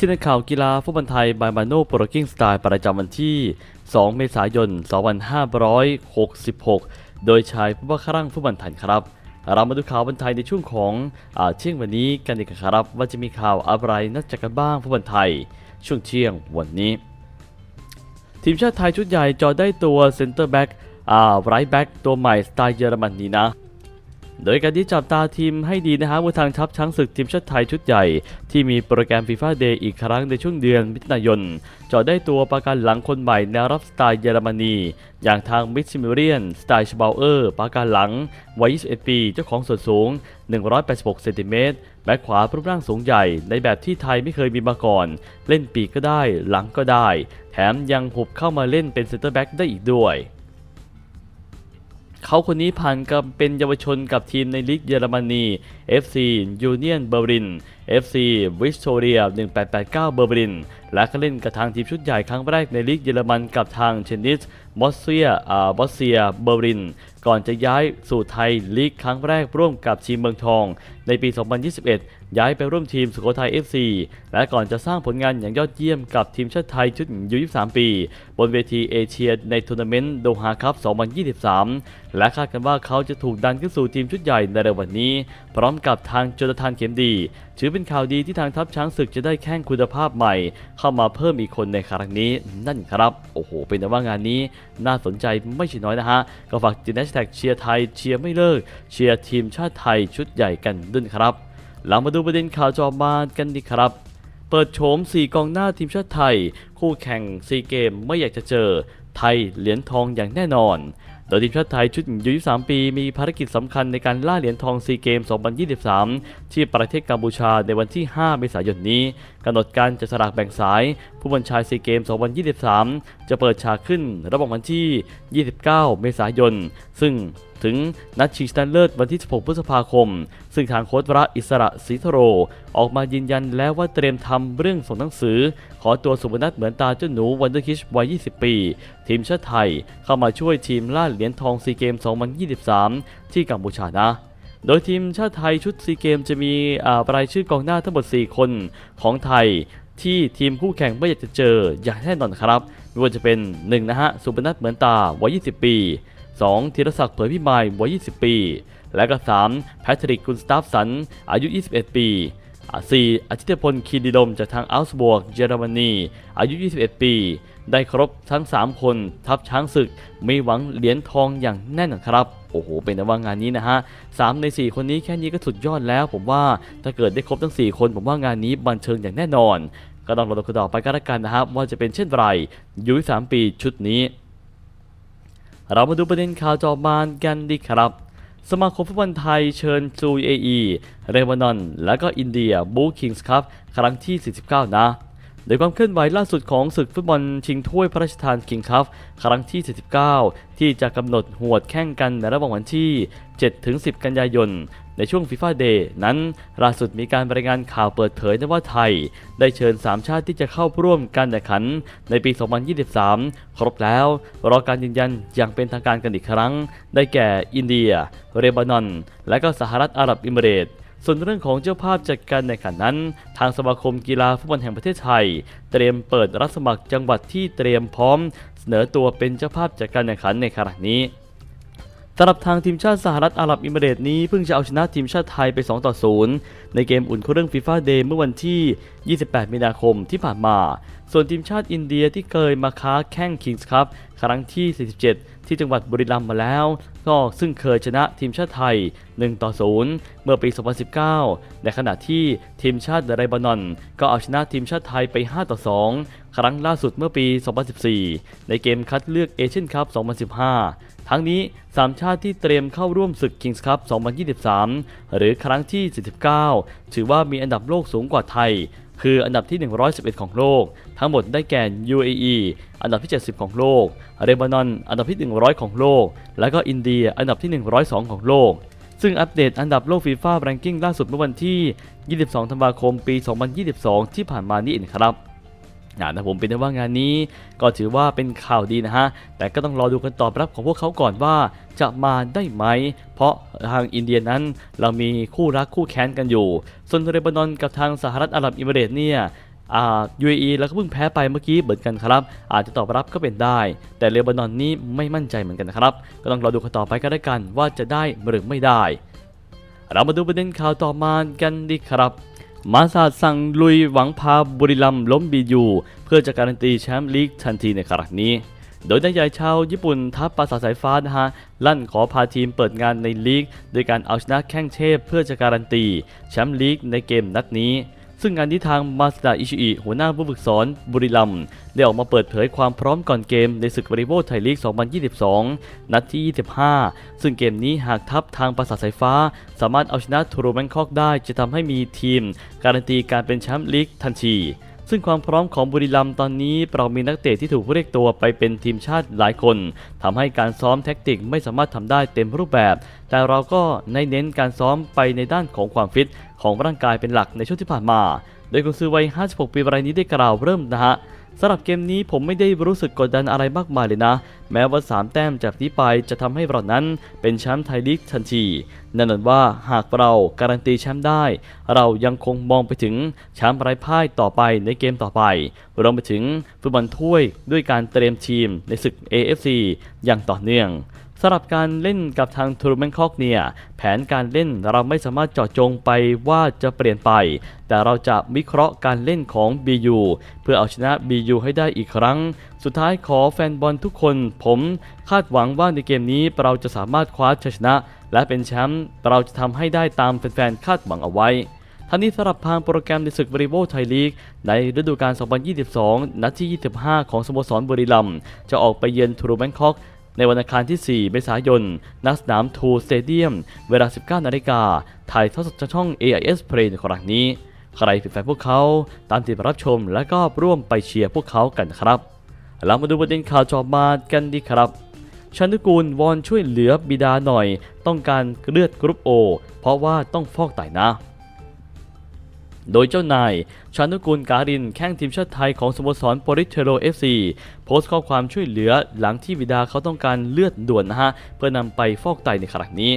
ที่ในข่าวกีฬาฟุตบอลไทยบายมาโน่โปรกิ้งสไตล์ประจำวันที่ 2 เมษายน 2566 โดยชายผู้ว่าครั่งฟุตบอลไทยครับ เรามาดูข่าวบอลไทยในช่วงของอาเที่ยงวันนี้กันดีกว่าครับ ว่าจะมีข่าวอะไรน่าจะกันบ้างฟุตบอลไทย ช่วงเที่ยงวันนี้ ทีมชาติไทยชุดใหญ่จอได้ตัวเซนเตอร์แบ็กอ่าไรแบ็กตัวใหม่สไตล์เยอรมนีนะ โดยการที่จับตาทีมให้ดีนะฮะว่าทางทัพช้างศึกทีมชาติไทยชุดใหญ่ ที่มีโปรแกรมฟีฟ่าเดย์อีกครั้งในช่วงเดือนมิถุนายนจอได้ตัวประกันหลังคนใหม่แนวรับสไตล์เยอรมนี อย่างทางมิสซิมิเรียน สไตล์ชบาเออร์ประกันหลัง วัย 21 ปี เจ้าของส่วนสูง 186 เซนติเมตรแบ็คขวารูปร่างสูงใหญ่ในแบบที่ไทยไม่เคยมีมาก่อน เล่นปีกก็ได้ หลังก็ได้ แถมยังหุบเข้ามาเล่นเป็นเซนเตอร์แบ็กได้อีกด้วย เขาคนนี้ผ่านกับเป็นเยาวชนกับทีมในลีกเยอรมนี FC Union Berlin FC Victoria 1889 เบอร์ลิน และก็เล่นกับทางทีมชุดใหญ่ครั้งแรกในลีกเยอรมันกับทางเชนนิสบอสเซียอ่าบอสเซีย เบอร์ลิน ก่อนจะย้ายสู่ไทยลีกครั้งแรกร่วมกับทีมเมืองทอง ในปี 2021 ย้ายไปร่วมทีมสุโขทัย FC และก่อนจะสร้างผลงานอย่างยอดเยี่ยมกับทีมชาติไทยชุดยุ23 ปี บนเวทีเอเชียในทัวร์นาเมนต์โดฮาคัพ 2023 และคาดกันว่าเขาจะถูกดันขึ้นสู่ทีมชุดใหญ่ในเร็ววันนี้ พร้อมกับทางโจนาธานเข็มดีถือเป็นข่าวดีที่ทางทัพช้างศึกจะได้แข้งคุณภาพใหม่ เข้ามาเพิ่มอีกคนในครั้งนี้นั่นครับ โอ้โห เป็นแต่ว่างานนี้น่าสนใจไม่ใช่น้อยนะฮะ ก็ฝากติดแฮชแท็กเชียร์ไทยเชียร์ไม่เลิก เชียร์ทีมชาติไทยชุดใหญ่กันด้วยครับ เรามาดูประเด็นข่าวจอมากันดีครับ เปิดโฉม 4 กองหน้าทีมชาติไทย คู่แข่ง4เกมไม่อยากจะเจอ ไทยเหรียญทองอย่างแน่นอน โดยทีมชาติไทยชุดอายุ23 ปีมีภารกิจสำคัญในการล่าเหรียญทอง4เกม 2023 ที่ประเทศกัมพูชาในวันที่ 5 เมษายนนี้กำหนดการจัดสลากแบ่งสาย ผู้บัญชาย4เกม 2023 จะเปิดฉากขึ้นระหว่างวันที่ 29 เมษายน ซึ่งถึงนัดชิงชนะเลิศวันที่ 16 พฤษภาคม ซึ่งทางโค้ชวระอิสระศรีธโร ออกมายืนยันแล้วว่าเตรียมทำเรื่องส่งหนังสือ ขอตัวสุพนัทเหมือนตาเจ้าหนูวันเดอร์คิชวัย 20 ปี ทีมชาติไทยเข้ามาช่วยทีมล่าเหรียญทองซีเกม 2023 ที่กัมพูชานะโดยทีมชาติไทยชุดซีเกมจะมีอ่ารายชื่อกองหน้าทั้งหมด 4 คนของไทย ที่ทีมคู่แข่งไม่อยากจะเจออย่างแน่นอนครับไม่ว่าจะเป็น1นะฮะสุบนัทเหมือนตาวัย 20 ปี 2. ธีรศักดิ์เผยพิมายวัย 20 ปี และก็ 3. แพทริกกุนสตาฟสัน อายุ 21 ปี อ่า 4. อาทิตย์พลคีดีลมจากทางอัลส์บวกเยอรมนีอายุ 21 ปี ได้ครบทั้ง 3 คนทัพช้างศึกมีหวังเหรียญทองอย่างแน่นอนครับโอ้โห เป็นแต่ว่างานนี้นะฮะ3ใน 4 คนนี้แค่นี้ก็สุดยอดแล้ว ผมว่าถ้าเกิดได้ครบทั้ง 4 คน ผมว่างานนี้บันเทิงอย่างแน่นอน ก็ต้องรอดูกันต่อไปก็แล้วกันนะครับว่าจะเป็นเช่นไรอายุ3ปีชุดนี้ เรามาดูประเด็นข่าวจอมานกันดีครับ สมาคมฟุตบอลไทยเชิญซูเออีเรวานอนและก็อินเดียบูคิงส์ครับครั้งที่ 49 นะโดยความเคลื่อนไหวล่าสุดของศึกฟุตบอลชิงถ้วยพระราชทานคิงคัพครั้งที่ 49 ที่จะกำหนดหวดแข่งกันในระหว่างวันที่ 7-10 กันยายน ในช่วงฟีฟ่าเดย์นั้นล่าสุดมีการรายงานข่าวเปิดเผยนะว่าไทย ได้เชิญ 3 ชาติที่จะเข้าร่วมการแข่งขันในปี 2023 ครบแล้ว รอการยืนยันอย่างเป็นทางการกันอีกครั้ง ได้แก่อินเดีย เรบานอน และก็สหรัฐอาหรับอิมิเรตส่วนเรื่องของเจ้าภาพจัดการในขันนั้น ทางสมาคมกีฬาฟุตบอลแห่งประเทศไทย เตรียมเปิดรับสมัครจังหวัดที่เตรียมพร้อม เสนอตัวเป็นเจ้าภาพจัดการแข่งขันในครั้งนี้ สำหรับทางทีมชาติสหรัฐอาหรับอิมิเรต์นี้เพิ่งจะเอาชนะทีมชาติไทยไป 2 ต่อ 0 ในเกมอุ่นเครื่องฟีฟ่าเดย์เมื่อวันที่ 28 มีนาคมที่ผ่านมา ส่วนทีมชาติอินเดียที่เคยมาค้าแข่งคิงส์คัพครั้งที่ 47 ที่จังหวัดบุรีรัมย์มาแล้ว ก็ซึ่งเคยชนะทีมชาติไทย 1 ต่อ 0 เมื่อปี 2019 ในขณะที่ทีมชาติไรบานอน ก็เอาชนะทีมชาติไทยไป 5 ต่อ 2 ครั้งล่าสุดเมื่อปี 2014 ในเกมคัดเลือกเอเชียนคัพ 2015ทั้งนี้ 3 ชาติที่เตรียมเข้าร่วมศึก Kings Cup 2023 หรือครั้งที่ 49 ถือว่ามีอันดับโลกสูงกว่าไทยคืออันดับที่ 111 ของโลก ทั้งหมดได้แก่ UAE อันดับที่ 70 ของโลกเรบานอน อันดับที่ 100 ของโลก และก็อินเดีย อันดับที่ 102 ของโลก ซึ่งอัปเดตอันดับโลกฟีฟ่าแรงกิ้งล่าสุดเมื่อวันที่ 22 ธันวาคม ปี 2022 ที่ผ่านมานี่เองครับ นะผมเป็นได้ว่างานนี้ ก็ถือว่าเป็นข่าวดีนะฮะ แต่ก็ต้องรอดูกันตอบรับของพวกเขาก่อนว่าจะมาได้ไหม เพราะทางอินเดียนั้นเรามีคู่รักคู่แค้นกันอยู่ ส่วนเรบานอนกับทางสหรัฐอาหรับอิมิเรตส์เนี่ยอ่า UAE แล้วก็เพิ่งแพ้ไปเมื่อกี้เหมือนกันครับ อาจจะตอบรับก็เป็นได้ แต่เลบานอนนี่ไม่มั่นใจเหมือนกันครับ ก็ต้องรอดูกันต่อไปก็ได้กันว่าจะได้หรือไม่ได้ เรามาดูประเด็นข่าวต่อมากันดีครับ มาซาดสั่งลุยหวังพาบุรีรัมล้มบียูเพื่อจะการันตีแชมป์ลีกทันทีในครั้งนี้ โดยนักใหญ่ชาวญี่ปุ่นทัพปราสาทสายฟ้านะฮะลั่นขอพาทีมเปิดงานในลีก โดยการเอาชนะแข้งเทพเพื่อจะการันตีแชมป์ลีกในเกมนัดนี้ ซึ่งงานที่ทางมาสดาอิชิอิหัวหน้าผู้ฝึกสอนบุรีรัมย์ได้ออกมาเปิดเผยความพร้อมก่อนเกมในศึกวอลเลย์บไทยลีก 2022 นัดที่ 25 ซึ่งเกมนี้หากทัพทางปราสาทสายฟ้า สามารถเอาชนะทูโรแมงคอกได้จะทำให้มีทีม การันตีการเป็นแชมป์ลีกทันที ซึ่งความพร้อมของบุรีรัมย์ตอนนี้เรามีนักเตะที่ถูกเรียกตัวไปเป็นทีมชาติหลายคนทำให้การซ้อมแท็กติกไม่สามารถทำได้เต็มรูปแบบ แต่เราก็ในเน้นการซ้อมไปในด้านของความฟิตของร่างกายเป็นหลักในช่วงที่ผ่านมา โดยกุนซือวัย 56 ปีรายนี้ได้กล่าวเริ่มนะฮะ สำหรับเกมนี้ผมไม่ได้รู้สึกกดดันอะไรมากมายเลยนะ แม้ว่า 3 แต้มจากนี้ไปจะทำให้เรานั้นเป็นแชมป์ไทยลีกทันทีนั่นหมายว่าหากเราการันตีแชมป์ได้ เรายังคงมองไปถึงแชมป์ไร้พ่ายต่อไปในเกมต่อไปรวมไปถึงฟุตบอลถ้วยด้วยการเตรียมทีมในศึก AFC อย่างต่อเนื่อง สำหรับการเล่นกับทางทูร์แมนคอกเนี่ยแผนการเล่นเราไม่สามารถเจาะจงไปว่าจะเปลี่ยนไป แต่เราจะวิเคราะห์การเล่นของ BU เพื่อเอาชนะ BU ให้ได้อีกครั้ง สุดท้ายขอแฟนบอลทุกคน ผมคาดหวังว่าในเกมนี้เราจะสามารถคว้าชัยชนะ และเป็นแชมป์เราจะทำให้ได้ตามแฟนๆคาดหวังเอาไว้ทั้งนี้สำหรับทางโปรแกรมในศึกบริโภคไทยลีก ในฤดูกาล 2022 นัดที่ 25 ของสโมสรบุรีรัมย์จะออกไปเยือนทูรูแบงคอก ในวันอังคารที่ 4 เมษายนณสนามทูสเตเดียม เวลา 19 นาฬิกา ถ่ายทอดสดจากช่อง AIS Play ในครั้งนี้ ใครเป็นแฟนพวกเขา ตามติดรับชมและก็ร่วมไปเชียร์พวกเขากันครับเรามาดูประเด็นข่าวจอมากันดีครับชันตุกูลวอนช่วยเหลือบิดาหน่อย ต้องการเลือดกรุ๊ปโอเพราะว่าต้องฟอกไตนะ โดยเจ้านายชานุกูลการินแข้งทีมชาติไทยของสโมสรปริเทโรเอฟซีโพสต์ข้อความช่วยเหลือหลังที่วิดาเขาต้องการเลือดด่วนนะฮะ เพื่อนำไปฟอกไตในครั้งนี้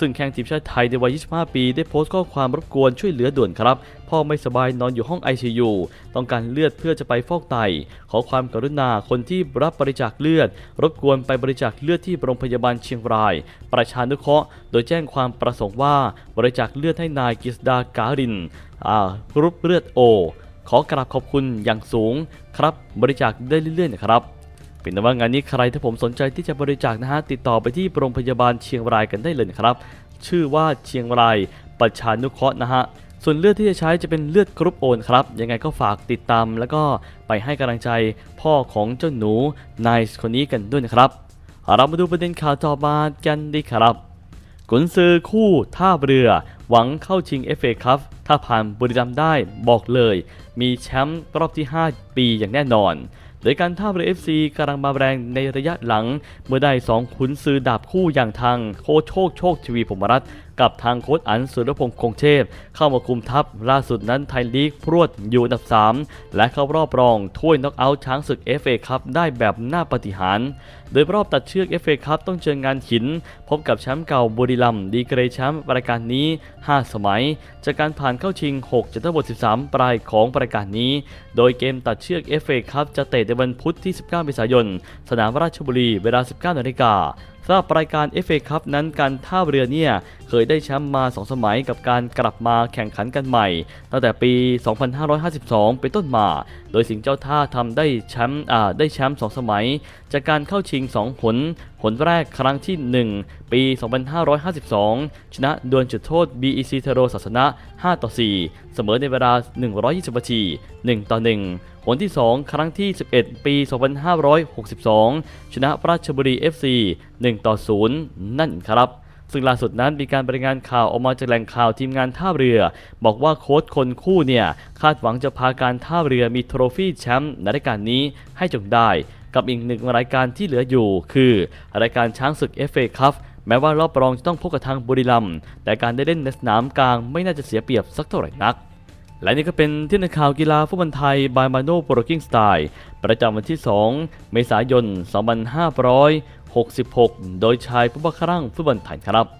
ซึ่งแข้งทีมชาติไทยในวัย 25 ปี ได้โพสต์ข้อความรบกวนช่วยเหลือด่วนครับ พ่อไม่สบายนอนอยู่ห้อง ICU ต้องการเลือดเพื่อจะไปฟอกไต ขอความกรุณาคนที่รับบริจาคเลือด รบกวนไปบริจาคเลือดที่โรงพยาบาลเชียงราย ประชานุเคราะห์ โดยแจ้งความประสงค์ว่าบริจาคเลือดให้นายกฤษดาการินอ่ากรุ๊ปเลือดโอขอกราบขอบคุณอย่างสูงครับ บริจาคได้เรื่อยๆนะครับ เป็นแต่ว่างานนี้ใครถ้าผมสนใจที่จะบริจาคนะฮะติดต่อไปที่โรงพยาบาลเชียงรายกันได้เลยครับ ชื่อว่าเชียงรายประชานุเคราะห์นะฮะส่วนเลือดที่จะใช้จะเป็นเลือดกรุ๊ปโอนครับ ยังไงก็ฝากติดตามแล้วก็ไปให้กำลังใจพ่อของเจ้าหนูนายคนนี้กันด้วยนะครับเรามาดูประเด็นข่าวต่อมากันดีครับกุนซือคู่ท่าเรือ หวังเข้าชิง FA ครับถ้าผ่านบุรีรัมย์ได้บอกเลย มีแชมป์รอบที่ 5 ปีอย่างแน่นอน โดยการท่าเรือ FC กำลังมาแรงในระยะหลัง เมื่อได้ 2 ขุนซือดาบคู่อย่างทางโคโชคโชคทีวีผมรัต กับทางโค้ชอันสุรพงษ์คงเทพ เข้ามาคุมทัพล่าสุดนั้นไทยลีกพรวดอยู่อันดับ 3 และเข้ารอบรองถ้วยน็อกเอาท์ช้างศึก FA ครับได้แบบน่าปฏิหารโดยรอบตัดเชือก FA ครับต้องเจองานหิน พบกับแชมป์เก่าบุรีรัมย์ดีเกรย์แชมป์รายการนี้ 5 สมัย จากการผ่านเข้าชิง 6จากทั้งหมด 13 ปลายของรายการนี้ โดยเกมตัดเชือก FA ครับจะเตะในวันพุธที่ 19 เมษายน สนามราชบุรีเวลา 19นาฬิกาำหรับรายการ FA ครับนั้นการท่าเรือเนี่ยเคยได้แชมป์มา 2 สมัยกับการกลับมาแข่งขันกันใหม่ ตั้งแต่ปี 2552 เป็นต้นมา โดยสิงห์เจ้าท่าทำได้แชมป์ได้แชมป์2สมัย จากการเข้าชิง2ผลผลแรกครั้งที่ 1 ปี 2552 ชนะดวลจุดโทษ BEC เทโรศาสนะ 5 ต่อ 4 เสมอในเวลา 120นาที 1 ต่อ 1 ผลที่ 2 ครั้งที่ 11 ปี 2562 ชนะราชบุรี FC 1 ต่อ 0 นั่นครับซึ่งล่าสุดนั้นมีการรายงานข่าวออกมาจากแหล่งข่าวทีมงานท่าเรือ บอกว่าโค้ชคนคู่เนี่ย คาดหวังจะพาการท่าเรือมีโทรฟี่แชมป์ในรายการนี้ให้จงได้ กับอีกหนึ่งรายการที่เหลืออยู่ คือรายการช้างศึก FA Cup แม้ว่ารอบรองจะต้องพบกับทางบุรีรัมย์แต่การได้เล่นในสนามกลางไม่น่าจะเสียเปรียบสักเท่าไหร่นัก และนี่ก็เป็นที่ในข่าวกีฬาฟุตบอลไทยบายมาโนโปรกิ้งสไตล์ประจำวันที่ 2 เมษายน 2566 โดยชายผู้บังคับฟุตบอลไทยครับ